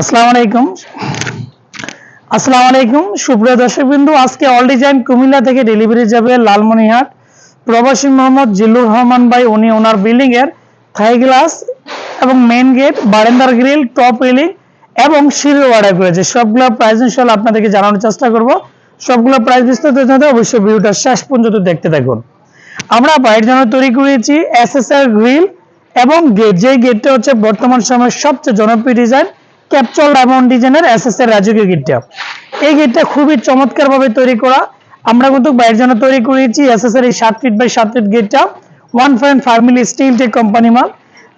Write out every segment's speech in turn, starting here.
আসসালামু আলাইকুম। আসসালামু আলাইকুম। সুপ্রিয় দর্শক বিন্দু আজকে অল ডিজাইন কুমিল্লা থেকে ডেলিভারি যাবে লালমনিহাট প্রবাসী মোহাম্মদ জিল্লুর রহমান ভাই, উনি ওনার বিল্ডিং এর থাই গ্লাস এবং মেইন গেট বারান্দার গ্রিল টপ রেলিং এবং সিঁড়ি অর্ডার করেছে। সবগুলো প্রাইস ইনশাল্লাহ আপনাদেরকে জানানোর চেষ্টা করব। সবগুলো প্রাইস বিস্তারিত জানতে অবশ্যই ভিডিওটা শেষ পর্যন্ত দেখতে থাকুন। আমরা বাইরের জন্য তৈরি করেছি এসএসআর গ্রিল এবং গেট যে গেটটা হচ্ছে বর্তমান সময়ের সবচেয়ে জনপ্রিয় ডিজাইন ক্যাপচল ডায়মন্ড ডিজাইনের এসএসআর রাজকীয় গেটটা এই গেটটা খুবই চমৎকার ভাবে তৈরি করা। আমরা কিন্তু বাইরের জন্য তৈরি করেছি এসএসআর এই সাত ফিট বাই সাত ফিট গেটটা। One point five milli steel tech company মাল।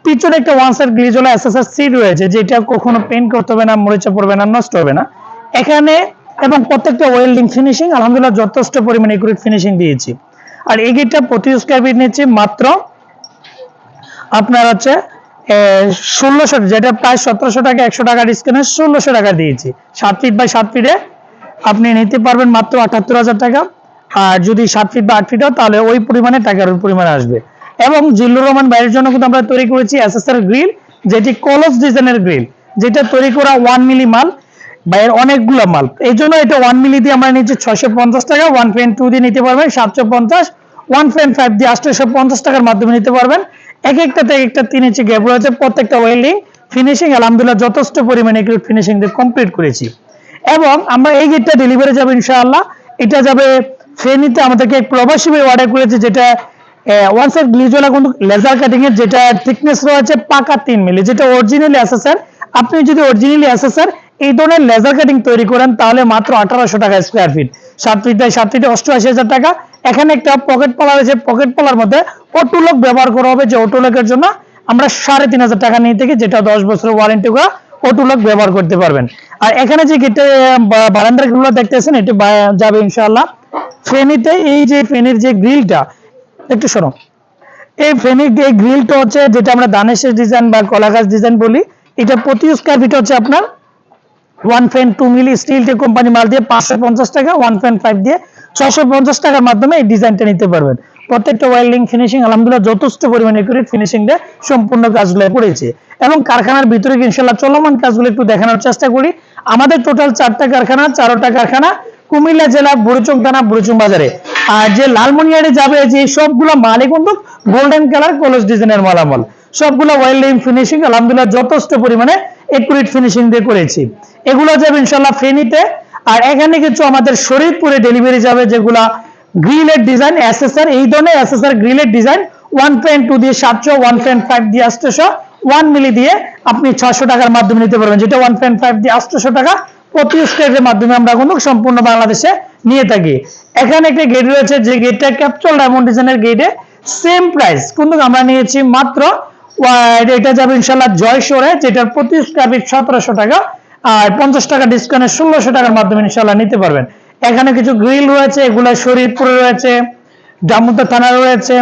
পিছনে একটা ওয়ান সাইড গ্লিজোলা এসএসআর সিট রয়েছে, যেটা কখনো পেন্ট করতে হবে না, মরিচা পড়বে না, নষ্ট হবে না। এখানে এবং প্রত্যেকটা ওয়েল্ডিং ফিনিশিং আলহামদুলিল্লাহ যথেষ্ট পরিমাণে একুরেট ফিনিশিং দিয়েছি। আর এই গেটটা প্রতি স্কোয়ার ফিট নিচ্ছে, মাত্র আপনার হচ্ছে ষোলোশো যেটা প্রায় সতেরোশো টাকা, একশো টাকা ডিসকাউন্টে ষোলোশো টাকা দিয়েছি। সাত ফিট বাই সাত ফিটে আপনি নিতে পারবেন মাত্র আটাত্তর হাজার টাকা। আর যদি সাত ফিট বা আট ফিট হয়, তাহলে ওই পরিমাণে টাকার পরিমাণে আসবে। এবং জিল্লুর রহমান বাইরের জন্য কিন্তু আমরা তৈরি করেছি এসএসআর গ্রিল যেটি কলস ডিজাইনের গ্রিল যেটা তৈরি করা ওয়ান মিলি মাল বাইরের অনেকগুলো মাল। এই জন্য এটা ওয়ান মিলি দিয়ে আমরা নিচ্ছি ছয়শো পঞ্চাশ টাকা ওয়ান পয়েন্ট টু দিয়ে নিতে পারবেন, সাতশো পঞ্চাশ ওয়ান পয়েন্ট ফাইভ দিয়ে আটশোশো পঞ্চাশ টাকার মাধ্যমে নিতে পারবেন। এক একটাতে এক একটা তিন ইঞ্চি গ্যাপ রয়েছে। প্রত্যেকটা ওয়েল্ডিং ফিনিশিং আলহামদুলিল্লাহ, যথেষ্ট পরিমাণে ফিনিশিং দিয়ে কমপ্লিট করেছি। এবং আমরা এই গেটটা ডেলিভারি যাবে ইনশাআল্লাহ। এটা যাবে ফেনীতে আমাদেরকে এক প্রবাসী ভাই অর্ডার করেছে যেটা ওয়ান সাইড গ্লিজোলা কিন্তু লেজার কাটিং এর যেটা থিকনেস রয়েছে পাকা তিন মিলি, যেটা অরিজিনালি আছে স্যার আপনি যদি অরিজিনালি আছে স্যার এই ধরনের লেজার কাটিং তৈরি করেন, তাহলে মাত্র আঠারোশো টাকা স্কোয়ার ফিট সাত ফিট বাই সাত ফিটে অষ্টআশি হাজার টাকা। এখানে একটা পকেট পালার আছে পকেট পালার মধ্যে অটোলক ব্যবহার করা হবে যে অটোলকের জন্য আমরা সাড়ে তিন হাজার টাকা নিয়ে থেকে, যেটা দশ বছরের ওয়ারেন্টি করা অটোলক ব্যবহার করতে পারবেন। আর এখানে যে গেটে বারান্দারগুলো দেখতেছেন, এটি যাবে ইনশাআল্লাহ। ফেনীতে এই যে ফেনীর যে গ্রিলটা একটু শোনো। এই ফেনিক এই গ্রিলটা হচ্ছে, যেটা আমরা দানেশের ডিজাইন বা কলা গাছ ডিজাইন বলি, এটা প্রতি স্কোয়ার ফিট হচ্ছে আপনার one point two milli steel company মাল দিয়ে পাঁচশো পঞ্চাশ টাকা ওয়ান পয়েন্ট ফাইভ দিয়ে ছশো পঞ্চাশ টাকার মাধ্যমে এই ডিজাইনটা নিতে পারবেন। প্রত্যেকটা ওয়েল্ডিং ফিনিশিং আলহামদুলিল্লাহ যথেষ্ট পরিমাণে করে ফিনিশিং দিয়ে সম্পূর্ণ কাজগুলো করেছে এবং কারখানার ভিতরে ইনশাল্লাহ চলমান কাজগুলো একটু দেখানোর চেষ্টা করি। আমাদের টোটাল চারটা কারখানা চারটা কারখানা কুমিল্লা জেলা, বুড়িচং থানা, বুড়িচং বাজারে। আর যে লালমনিয়ারে যাবে, যে সবগুলো মালে কিন্তু গোল্ডেন কালার কলেজ ডিজাইনের মালামাল। সবগুলো ওয়েল্ডিং ফিনিশিং আলহামদুলিল্লাহ যথেষ্ট পরিমাণে একুরেট ফিনিশিং দিয়ে করেছি। এগুলো যাবে ইনশাল্লাহ ফেনীতে। আর এখানে কিছু আমাদের শরীরপুরে ডেলিভারি যাবে যেগুলা গ্রিলের ডিজাইন এসএসআর এই ধরনের এসএসআর গ্রিলের ডিজাইন ওয়ান পয়েন্ট টু দিয়ে সাতশো ওয়ান পয়েন্ট ফাইভ দিয়ে আটশোশো ওয়ান মিলি দিয়ে আপনি ছশো টাকার মাধ্যমে নিতে পারবেন। যেটা ওয়ান পয়েন্ট ফাইভ দিয়ে আটশোশো টাকা প্রতি স্টেটের মাধ্যমে আমরা কিন্তু সম্পূর্ণ বাংলাদেশে নিয়ে থাকি। এখানে একটা গেট রয়েছে, যে গেটটা ক্যাপচল ডায়মন্ড ডিজাইনের গেটে সেম প্রাইস কিন্তু আমরা নিয়েছি মাত্র এটা যাবে ইনশাল্লাহ জয় শোরে যেটার প্রতি স্কোয়ার ফিট সতেরোশো টাকা। আর পঞ্চাশ টাকা ডিসকাউন্টে ষোলোশো টাকার মাধ্যমে ইনশাল্লাহ নিতে পারবেন। এখানে কিছু গ্রিল রয়েছে, এগুলো শরীরপুরে রয়েছে ডামুদ্দা থানা রয়েছে,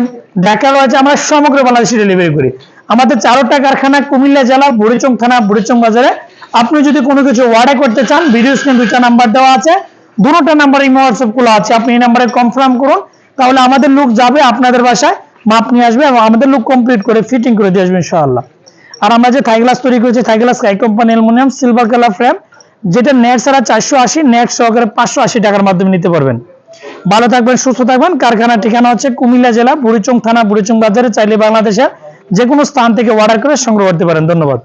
ঢাকা রয়েছে, আমরা সমগ্র বাংলাদেশে ডেলিভারি করি। আমাদের চারোটা কারখানা কুমিল্লা জেলা, বুড়িচং থানা, বুড়িচং বাজারে। আপনি যদি কোনো কিছু অর্ডার করতে চান ভিডিও স্ক্রিন দুইটা নাম্বার দেওয়া আছে। দুটোটা নাম্বার ইমো হোয়াটসঅ্যাপগুলো আছে, আপনি এই নাম্বারে কনফার্ম করুন। তাহলে আমাদের লোক যাবে আপনাদের বাসায়, মাপ নিয়ে আসবে এবং আমাদের লোক কমপ্লিট করে ফিটিং করে দিয়ে আসবে ইনশাআল্লাহ। আর আমরা যে থাই গ্লাস তৈরি করেছি Thai glass sky company aluminium silver colour frame যেটা নেট ছাড়া চারশো আশি নেট সহকারে পাঁচশো আশি টাকার মাধ্যমে নিতে পারবেন। ভালো থাকবেন, সুস্থ থাকবেন। কারখানার ঠিকানা হচ্ছে কুমিল্লা জেলা, বুড়িচং থানা, বুড়িচং বাজারে। চাইলে বাংলাদেশের যে কোনো স্থান থেকে অর্ডার করে সংগ্রহ করতে পারেন। ধন্যবাদ।